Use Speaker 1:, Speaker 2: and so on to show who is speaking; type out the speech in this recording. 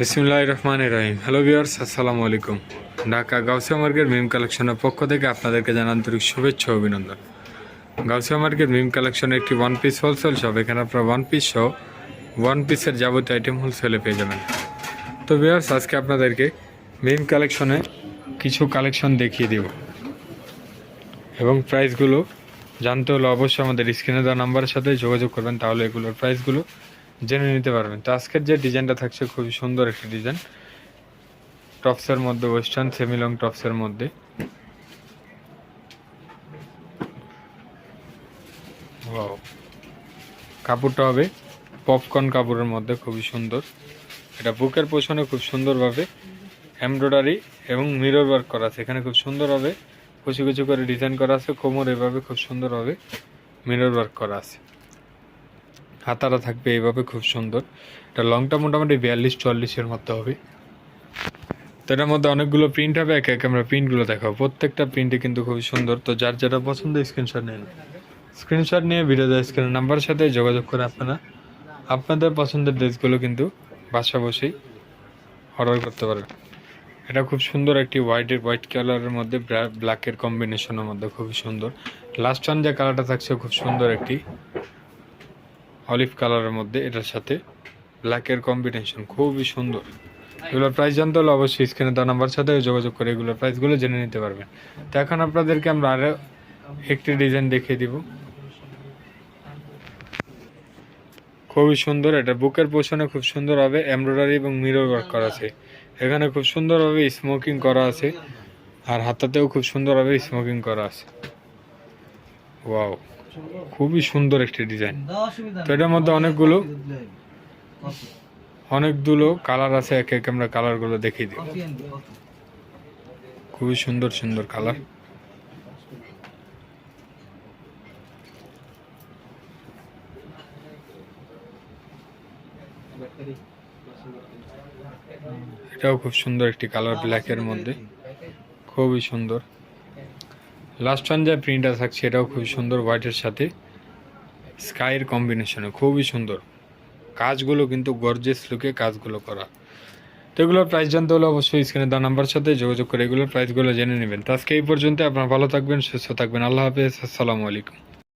Speaker 1: বিসমুল্লাহ রহমান রহিম hello viewers আসসালামু আলাইকুম। ঢাকা গাউসিয়া মার্কেট মিম কালেকশনের পক্ষ থেকে আপনাদেরকে জানান আন্তরিক শুভেচ্ছা অভিনন্দন। গাউসিয়া মার্কেট মিম কালেকশনের একটি ওয়ান পিস হোলসেল শপ এখানে আপনারা ওয়ান পিস সহ ওয়ান পিসের যাবতীয় আইটেম হোলসেলে পেয়ে যাবেন। তো ভিউয়ার্স আজকে আপনাদেরকে মিম কালেকশনে কিছু কালেকশন দেখিয়ে দেব। এবং প্রাইসগুলো জানতে হলে অবশ্যই আমাদের স্ক্রিনে দেওয়া নাম্বারের সাথে যোগাযোগ করবেন, তাহলে এগুলোর প্রাইসগুলো জেনে নিতে পারবেন। তো আজকের যে ডিজাইনটা থাকছে খুবই সুন্দর একটি ডিজাইন। টপসের মধ্যে ওয়েস্টার্ন সেমি লং টপসের মধ্যে. কাপড়টা হবে পপকর্ন কাপড়ের মধ্যে, খুবই সুন্দর। এটা বুকের পোষণে খুব সুন্দরভাবে এমব্রয়ডারি এবং মিরর ওয়ার্ক করা আছে। এখানে খুব সুন্দরভাবে কুচি কুচি করে ডিজাইন করা আছে। কোমর এভাবে খুব সুন্দরভাবে মিরর ওয়ার্ক করা আছে। হাতারা থাকবে, এইভাবে খুব সুন্দর। এটা লংটা মোটামুটি বিয়াল্লিশ, চুয়াল্লিশের মতো হবে। তো এটার মধ্যে অনেকগুলো প্রিন্ট হবে, একে এক আমরা প্রিন্টগুলো দেখাবো। প্রত্যেকটা প্রিন্টে কিন্তু খুবই সুন্দর। তো যার যেটা পছন্দ স্ক্রিনশট নিন স্ক্রিনশট নিয়ে ভিডিও স্ক্রিনের নাম্বারের সাথে যোগাযোগ করে আপনারা। আপনাদের পছন্দের ড্রেসগুলো কিন্তু বাসা বসেই অর্ডার করতে পারবেন এটা খুব সুন্দর একটি হোয়াইটের হোয়াইট কালারের মধ্যে ব্ল্যাকের কম্বিনেশনের মধ্যে খুবই সুন্দর। লাস্ট ওয়ান যে কালারটা থাকছে, খুব সুন্দর একটি অলিভ কালারের মধ্যে এটার সাথে ব্ল্যাকের কম্বিনেশন খুবই সুন্দর। এগুলোর প্রাইস জানতে হলে অবশ্যই স্ক্রিনে দেওয়া নাম্বার সাথে যোগাযোগ করে এগুলোর প্রাইসগুলো জেনে নিতে পারবেন। তো এখন আপনাদেরকে আমরা আরও একটি ডিজাইন দেখিয়ে দিব। খুবই সুন্দর, এটা বুকের পোষণে খুব সুন্দরভাবে এমব্রয়ডারি এবং মিরর ওয়ার্ক করা আছে। এখানে খুব সুন্দরভাবে স্মোকিং করা আছে, আর হাতাতেও খুব সুন্দরভাবে স্মোকিং করা আছে। ওয়াও খুবই সুন্দর একটি ডিজাইন তো এটার মধ্যে অনেকগুলো অনেকগুলো কালার আছে এক এক আমরা কালারগুলো দেখিয়ে দিই। খুবই সুন্দর সুন্দর কালার এটাও খুব সুন্দর একটি কালার ব্ল্যাকের মধ্যে। খুবই সুন্দর। লাস্ট ওয়ান যা প্রিন্টটা থাকছে, এটাও খুবই সুন্দর হোয়াইটের সাথে। স্কাইয়ের কম্বিনেশনে খুবই সুন্দর। কাজগুলো কিন্তু গর্জেস লুকে কাজগুলো করা। তো এগুলোর প্রাইস জানতে হলে অবশ্যই স্ক্রিনে দা নাম্বার সাথে যোগাযোগ করে এগুলোর প্রাইসগুলো জেনে নেবেন। তো আজকে এই পর্যন্ত আপনারা ভালো থাকবেন, সুস্থ থাকবেন। আল্লাহ হাফেজ, আসসালামু আলাইকুম।